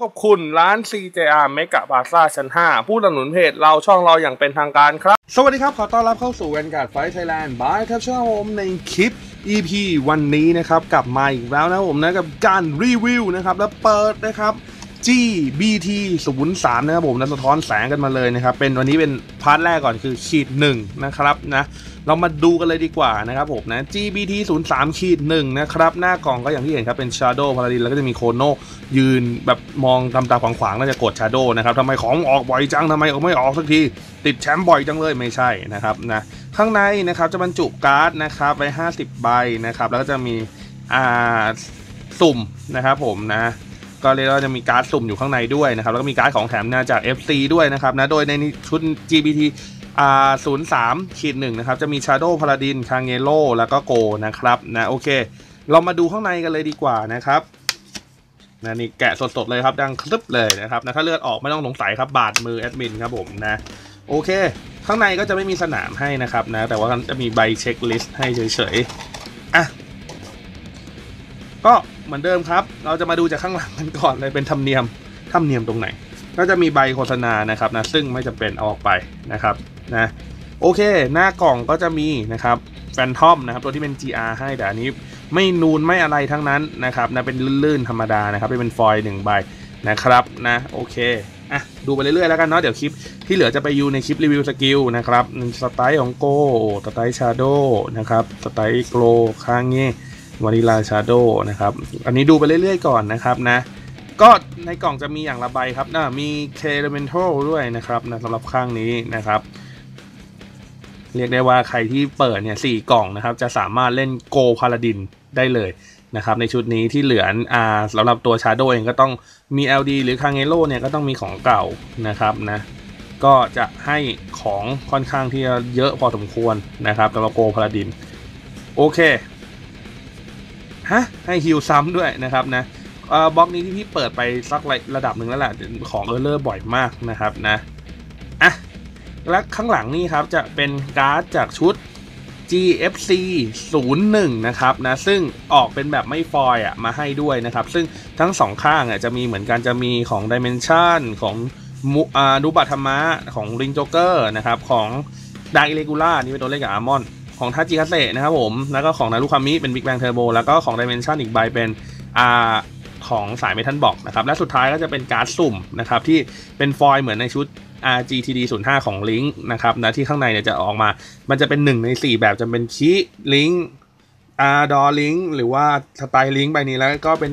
ขอบคุณร้าน CJR เมกะบาซ่าชั้น 5 ผู้สนับสนุนเพจเราช่องเราอย่างเป็นทางการครับ สวัสดีครับ ขอต้อนรับเข้าสู่แวนการ์ดไฟไทยแลนด์บายทับช่องผมในคลิป EP วันนี้นะครับ กลับมาอีกแล้วนะผมนะ กับการรีวิวนะครับ และเปิดนะครับ GBT 03นะครับผมนะสะท้อนแสงกันมาเลยนะครับ เป็นวันนี้เป็นพาร์ทแรกก่อนคือขีดหนึ่งนะครับนะเรามาดูกันเลยดีกว่านะครับผมนะ GBT 03ขีดหนึ่งนะครับ หน้ากล่องก็อย่างที่เห็นครับ เป็น Shadow Paladin แล้วก็จะมีโคโนยืนแบบมองตำตาขวางๆน่าจะกด Shadow นะครับทำไมของออกบ่อยจังทำไมไม่ออกสักที ติดแชมป์บ่อยจังเลยไม่ใช่นะครับนะข้างในนะครับจะบรรจุการ์ดนะครับไว้50 ใบนะครับแล้วก็จะมีอ่าสุ่มนะครับผมนะ ก็เรียกว่าจะมีการ์ดสุ่มอยู่ข้างในด้วยนะครับ แล้วก็มีการ์ดของแถมมาจาก FC ด้วยนะครับนะ โดยในชุด GBT อ่า03ขีดหนึ่งนะครับ จะมี Shadow Paladin k a n g e l o แล้วก็โกนะครับนะโอเค เรามาดูข้างในกันเลยดีกว่านะครับนะนี่แกะสดๆเลยครับ ดังคลิปเลยนะครับนะถ้าเลือดออกไม่ต้องสงสัยครับบาดมือแอดมินครับผมนะโอเค ข้างในก็จะไม่มีสนามให้นะครับนะ แต่ว่าจะมีใบเช็คลิสต์ให้เฉยๆอะก็ เหมือนเดิมครับ เราจะมาดูจากข้างหลังกันก่อนเลยเป็นธรรมเนียมธรรมเนียมตรงไหน ก็จะมีใบโฆษณานะครับนะซึ่งไม่จำเป็นเอาออกไปนะครับนะโอเค หน้ากล่องก็จะมีนะครับแฟนทอมนะครับตัวที่เป็น GR ให้แต่อันนี้ไม่นูนไม่อะไรทั้งนั้นนะครับนะเป็นลื่นๆธรรมดานะครับเป็นฟอยล์หนึ่งใบนะครับนะโอเคอะดูไปเรื่อยๆแล้วกันเนาะเดี๋ยวคลิปที่เหลือจะไปอยู่ในคลิปรีวิวสกิลนะครับสไตล์ของโกสไตล์ชาโดนะครับสไตล์โกลข้างเงี้ วานิลาชาโดนะครับ อันนี้ดูไปเรื่อยๆก่อนนะครับนะ ก็ในกล่องจะมีอย่างละใบครับนะมีเคเลเมนทัลด้วยนะครับนะสำหรับข้างนี้นะครับ เรียกได้ว่าใครที่เปิดเนี่ยสี่กล่องนะครับ จะสามารถเล่นโกพาลาดินได้เลยนะครับ ในชุดนี้ที่เหลืออ่าสำหรับตัวชาโดเองก็ต้องมี LD หรือคางเ e โ o เนี่ยก็ต้องมีของเก่านะครับนะก็จะให้ของค่อนข้างที่จะเยอะพอสมควรนะครับสำหรับโกพาลาดิน โอเค ฮะให้ฮิลซ้ำด้วยนะครับนะบล็อกนี้ที่พี่เปิดไปสักระดับหนึ่งแล้วแหละของเออร์เลอร์บ่อยมากนะครับนะอะและข้างหลังนี่ครับจะเป็นการ์ดจากชุด GFC 01นะครับนะซึ่งออกเป็นแบบไม่ฟอยอะมาให้ด้วยนะครับ ซึ่งทั้งสองข้างอะจะมีเหมือนกันจะมีของ Dimension ของมูอ่าดูบัตธรรมะของ Ring Joker นะครับของดาอิเลกูล่านี่เป็นตัวเลขกับอาร์มอน ของทาจิคาเซนะครับผม แล้วก็ของนารุคามิเป็น Big Bang Turbo แล้วก็ของ Dimension อีกใบเป็นอ่าของสายเมทัลบอกนะครับ และสุดท้ายก็จะเป็นการ์ดสุ่มนะครับที่เป็นฟอยล์เหมือนในชุด RGTD 05ของ Link นะครับนะที่ข้างในเนี่ยจะออกมา มันจะเป็น 1 ใน 4 แบบจะเป็นคีลิงอาร์ดอลิงหรือว่าสไตล์ลิงใบนี้แล้วก็เป็น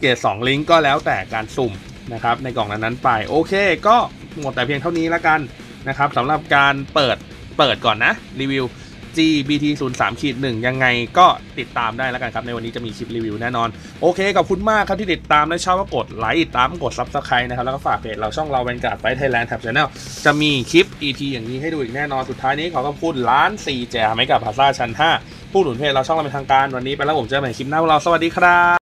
เกรด2ลิงก็แล้วแต่การสุ่มนะครับในกล่องนั้นๆไป โอเค ก็หมดแต่เพียงเท่านี้แล้วกันนะครับสำหรับการเปิดเปิดก่อนนะรีวิว GBT 0 3ขีด1ยังไงก็ติดตามได้แล้วกันครับ ในวันนี้จะมีคลิปรีวิวแน่นอน โอเคขอบคุณมากครับที่ติดตามและชอบก็กดไลค์ตามกด Subscribe นะครับ แล้วก็ฝากเพจเราช่องเราเวนการ์ดไฟไทยแลนด์แท็บชาแนลจะมีคลิป EP อย่างนี้ให้ดูอีกแน่นอนสุดท้ายนี้ขอขอบคุณร้าน4แจไม่กับพาซ่าชั้น5ผู้หนุนเพจเราช่องเราเป็นทางการวันนี้ไปแล้วผมเจอกันใหม่คลิปหน้าพวกเราสวัสดีครับ